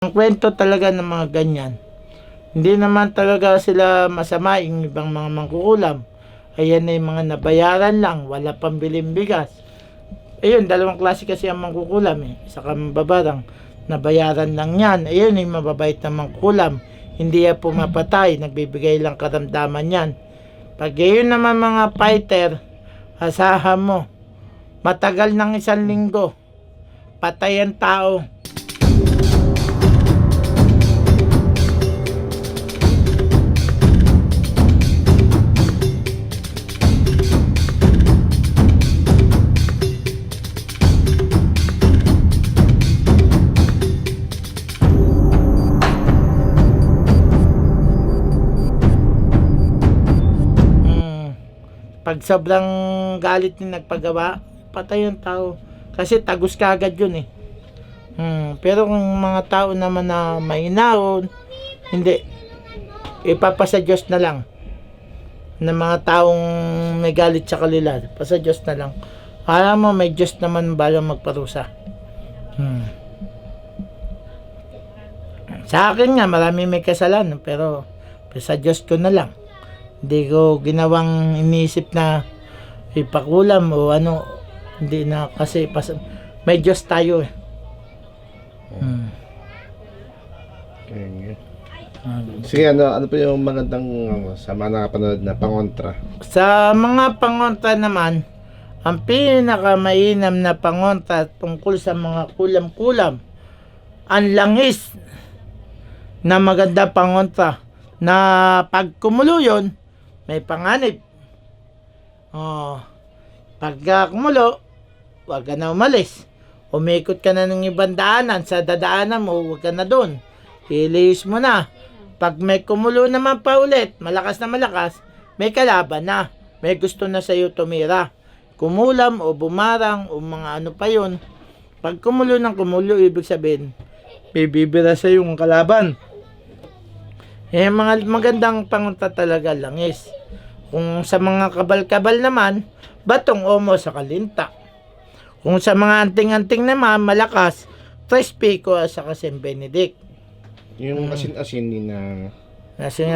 Ang kwento talaga ng mga ganyan, hindi naman talaga sila masama yung ibang mga mangkukulam. Ayan na yung mga nabayaran lang, wala pang biling bigas. Ayun, dalawang klase kasi ang mangkukulam eh. Isa ka mababarang, nabayaran lang yan. Ayun yung mababait na mangkukulam. Hindi yan pumapatay, nagbibigay lang karamdaman yan. Pag yun naman mga fighter, asahan mo, matagal ng isang linggo, patay ang tao. Sobrang galit yung nagpagawa, patay yung tao. Kasi tagus ka agad yun eh. Mm. Pero kung mga tao naman na mahinaon, hindi. Ipapasa Diyos na lang. Na mga taong may galit sa kanila. Pasa Diyos na lang. Alam mo, may Diyos naman balang magparusa. Hmm. Sa akin nga, marami may kasalanan. Pero, sa Diyos ko na lang. Hindi ko ginawang iniisip na ipakulam o ano. Hindi na kasi pas, may Diyos tayo eh. Hmm. Ganyan. Sige, ano, ano pa yung magandang ano, sa mga nakapanood na pangontra? Sa mga pangontra naman, ang pinakamainam na pangontra tungkol sa mga kulam-kulam, ang langis na maganda pangontra na pag kumulo yun, may panganib. Oh, pagka kumulo, wag ka na umalis. Umikot ka na ng ibang daanan, sa dadaanan mo, wag ka na doon. Ilis mo na. Pag may kumulo naman pa ulit, malakas na malakas, may kalaban na. May gusto na sa'yo tumira. Kumulam o bumarang o mga ano pa yun. Pag kumulo ng kumulo, ibig sabihin, bibibira sa yung kalaban. Eh, mga magandang pangunta talaga langis. Kung sa mga kabal-kabal naman, batong omo sa kalinta. Kung sa mga anting-anting naman, malakas, tres pico sa St. Benedict. Yung asin-asin ni na...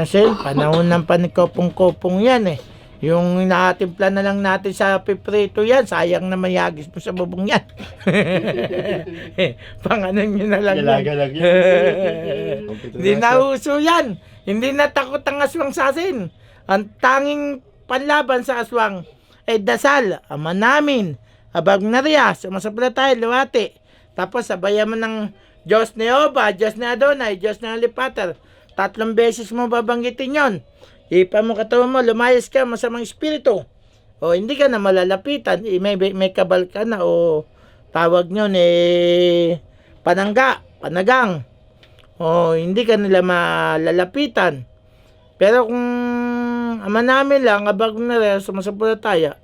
Sir, panahon ng panikopong-kopong yan eh. Yung nakatimpla na lang natin sa piprito yan, sayang na mayagis mo sa bubong yan. Panganan nyo na lang. yan. Galaga-lag Hindi na uso yan. Hindi na takot ang aswang sa asin. Ang tanging panlaban sa aswang ay dasal, ama namin, abag na riya, sumasapla tayo, luwati. Tapos sabayan mo ng Diyos ni Oba, Diyos ni Adonai, Diyos ni Alipater. Tatlong beses mo babanggitin yon. Ipa mo katawan mo, lumayas ka, masamang espiritu. O hindi ka na malalapitan, eh, may, may kabal ka na o tawag nyo eh, panangga, panagang. O hindi ka nila malalapitan. Pero kung ama namin lang, abag na rin, sumasapulataya,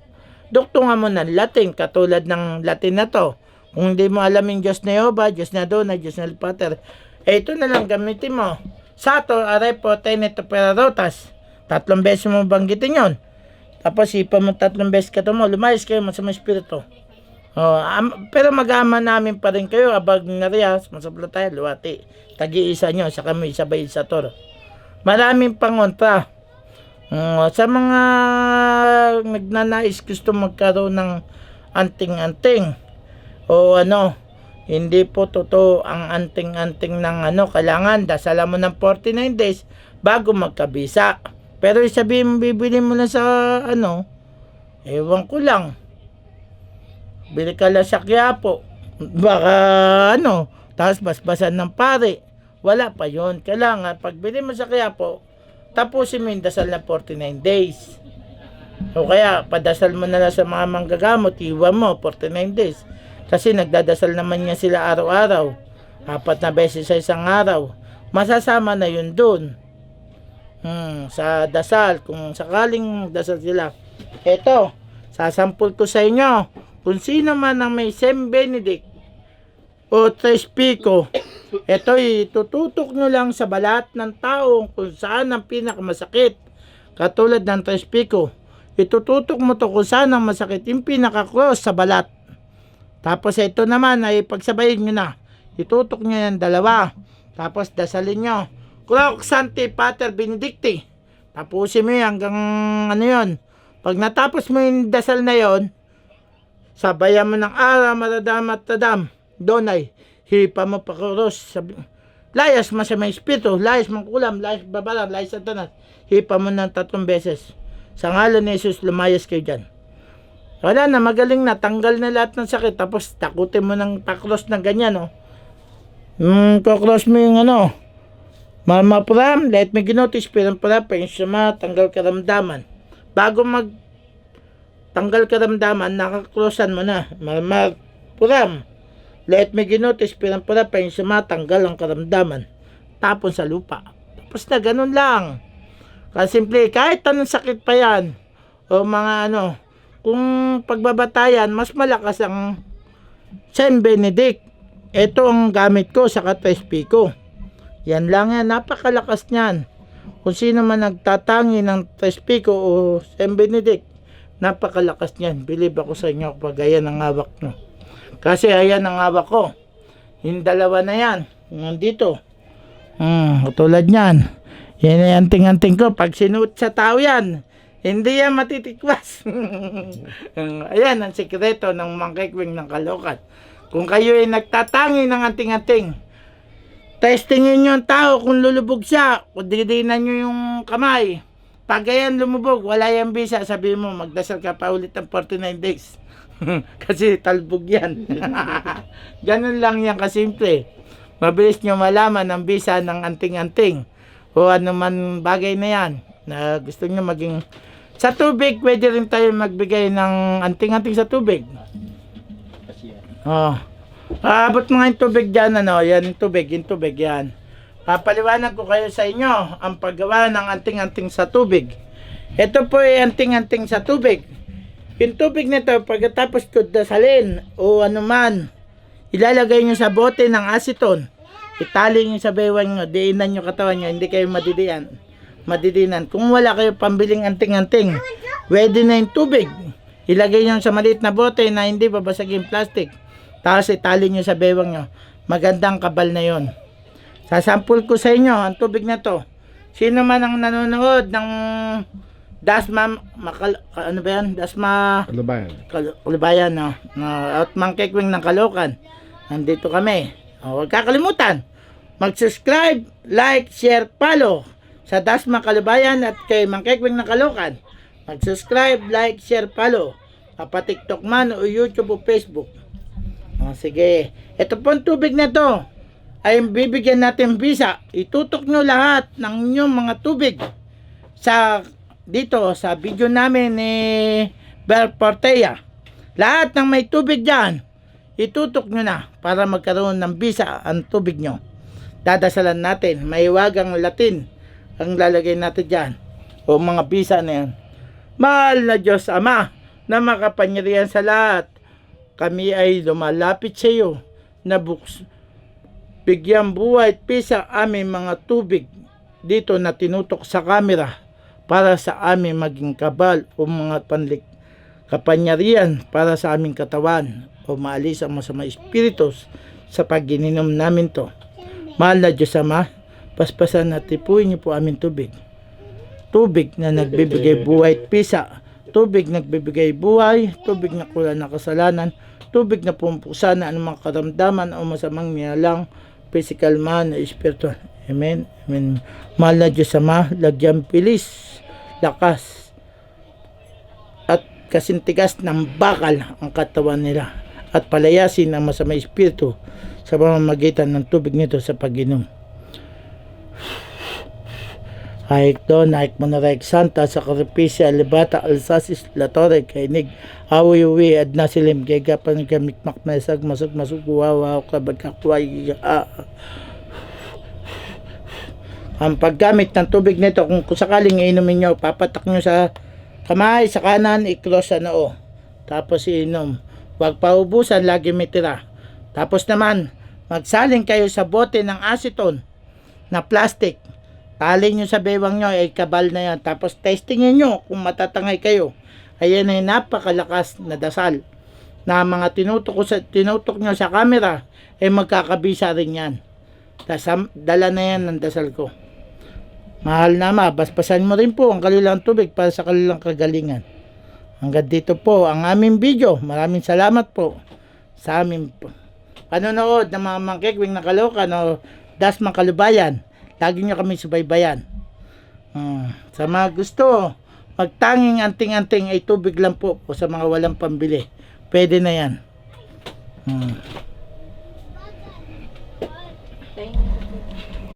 duktungan mo ng Latin, katulad ng Latin na to. Kung hindi mo alam yung Diyos na Jehovah, Diyos na Adonai, Diyos na Pater, eh ito na lang gamitin mo. Sato, arepo, teneto, perarotas. Tatlong beses mo banggitin yon. Tapos ipa mo tatlong beses ka to mo, lumayas kayo sa mga espiritu. Oh, am- pero mag-ama namin pa rin kayo, abag na riyas, masapla tayo, luwati. Tagi-isa nyo, sa kami sabay sa toro. Maraming pangontra. Mm, sa mga nagnanais gusto magkaroon ng anting-anting o ano, hindi po totoo ang anting-anting ng ano, kailangan dasalan mo ng 49 days bago magkabisa. Pero sabihin mo, bibili mo na sa ano, ewan ko lang. Bili ka lang sa Quiapo. Baka ano, tapos basbasan ng pare. Wala pa yon Kailangan, pag bili mo sa Quiapo, tapusin mo yung dasal na 49 days. O kaya, padasal mo na lang sa mga manggagamot, iwan mo, 49 days. Kasi nagdadasal naman niya sila araw-araw. Apat na beses sa isang araw. Masasama na yun dun. Hmm, sa dasal, kung sakaling dasal sila. Eto, sasampul ko sa inyo. Kung sino man ang may Sem Benedict o Tres Pico, ito itututok nyo lang sa balat ng tao kung saan ang pinakamasakit. Katulad ng Tres Pico, itututok mo to kung saan ang masakit yung pinaka-cross sa balat. Tapos ito naman ay pagsabayin nyo na. Itutok nyo yan dalawa. Tapos dasalin nyo. Croc Santi Pater Benedicti. Tapusin mo yan hanggang ano yon. Pag natapos mo yung dasal na yon, sabayan mo ng ara, maradam at tadam. Donay, hipa mo pa kuros. Sabi, layas mo sa may espiritu, layas mong kulam, layas babalan, layas satanas. Hipa mo ng tatlong beses. Sa ngalan ni Jesus, lumayas kayo dyan. Wala na, magaling na, tanggal na lahat ng sakit. Tapos takutin mo ng pakros na ganyan, oh. Hmm, kakross mo yung ano, Mama Pram, let me ginotis, pirang pala, pensama, tanggal karamdaman. Bago mag tanggal karamdaman, nakakrosan mo na. Mama Pram, let me ginotis, pirang pala, pensama, tanggal ang karamdaman. Tapon sa lupa. Tapos na, ganun lang. Kasi simple, kahit anong sakit pa yan, o mga ano, kung pagbabatayan, mas malakas ang Saint Benedict. Ito ang gamit ko sa katrespi ko. Yan lang yan, napakalakas niyan. Kung sino man nagtatangi ng Trespico o Saint Benedict, napakalakas niyan. Believe ako sa inyo kapag ayan ang hawak nyo. Kasi ayan ang hawak ko. Yung dalawa na yan, nandito. Hmm, tulad niyan. Yan ay anting-anting ko. Pag sinuot sa tao yan, hindi yan matitikwas. ayan ang sikreto ng mangkikwing ng kalokan. Kung kayo ay nagtatangi ng anting-anting, testingin nyo ang tao kung lulubog siya, kung didinan nyo yung kamay. Pag ayan lumubog, wala yung visa, sabi mo, magdasal ka pa ulit ng 49 days. Kasi talbog yan. Ganun lang yan kasimple. Mabilis nyo malaman ang visa ng anting-anting o ano man bagay na yan na gusto nyo maging sa tubig, pwede rin tayo magbigay ng anting-anting sa tubig. Oh. Aabot mo nga yung tubig dyan, ano, yan yung tubig, yung tubig, yan. Papaliwanag ko kayo sa inyo ang paggawa ng anting-anting sa tubig. Ito po ay anting-anting sa tubig. Yung tubig nito, pagkatapos ko dasalin o anuman, ilalagay nyo sa bote ng aceton. Itali nyo sa bewang nyo, diinan nyo katawan nyo, hindi kayo madidian. Madidinan. Kung wala kayo pambiling anting-anting, pwede na yung tubig. Ilagay nyo sa maliit na bote na hindi babasagin plastic. Tapos itali nyo sa bewang nyo. Magandang kabal na yon. Sasampul ko sa inyo ang tubig na to. Sino man ang nanonood ng Dasma, makal, ka- ano ba yan? Dasma, Ano ba yan? Kal- Kalibayan, no? Na, at Mangkekwing ng Kalokan. Nandito kami. O, huwag kakalimutan. Mag-subscribe, like, share, follow sa Dasma Kalibayan at kay Mangkekwing ng Kalokan. Mag-subscribe, like, share, follow. Papa-TikTok man o YouTube o Facebook. O, sige. Ito po ang tubig na to ay bibigyan natin visa. Itutok nyo lahat ng inyong mga tubig sa dito sa video namin ni Bel Portea. Lahat ng may tubig dyan, itutok nyo na para magkaroon ng visa ang tubig nyo. Dadasalan natin, maiwagang Latin ang lalagay natin dyan. O mga visa na yan. Mahal na Diyos Ama, na makapangyarihan sa lahat, kami ay lumalapit sa iyo na buks, bigyan buhay at pisa aming mga tubig dito na tinutok sa kamera para sa amin maging kabal o mga panlik kapangyarihan para sa aming katawan o maalis ang masama espiritus sa pagininom namin to. Mahal na Diyos Ama, paspasan at tipuin niyo po aming tubig. Tubig na nagbibigay buhay at pisa. Tubig nagbibigay buhay, tubig na kulang na kasalanan, tubig na pumpusa na anumang karamdaman o masamang niyalang physical man o spiritual. Amen. Amen. Mahal na Diyos Ama, lagyan pilis, lakas, at kasintigas ng bakal ang katawan nila at palayasin ang masama espiritu sa pamamagitan ng tubig nito sa pag-inom. Haik doon, haik monarek santa sa karipisya, libata, alsasis, latore, kainig, awi uwi, ad nasilim, kay gapan kamikmak na isag, masag, masug, wawa, kabag kakway, ah. Ang paggamit ng tubig nito, kung, sakaling inumin nyo, papatak nyo sa kamay, sa kanan, i-cross sa noo. Tapos iinom. Huwag paubusan, lagi may tira. Tapos naman, magsaling kayo sa bote ng aceton na plastic. Tali nyo sa bewang nyo, ay kabal na yan. Tapos testingin nyo kung matatangay kayo. Ayan ay napakalakas na dasal na mga tinutok, ko sa, tinutok nyo sa camera, ay magkakabisa rin yan. Dasam, dala na yan ng dasal ko. Mahal na ma, basbasan mo rin po ang kanilang tubig para sa kanilang kagalingan. Hanggang dito po ang aming video. Maraming salamat po sa aming panonood ng mga mangkikwing na kalokan o dasmang kalubayan. Lagi nyo kami subaybayan. Hmm. Sa mga gusto, magtanging anting-anting ay tubig lang po o sa mga walang pambili. Pwede na yan. Hmm.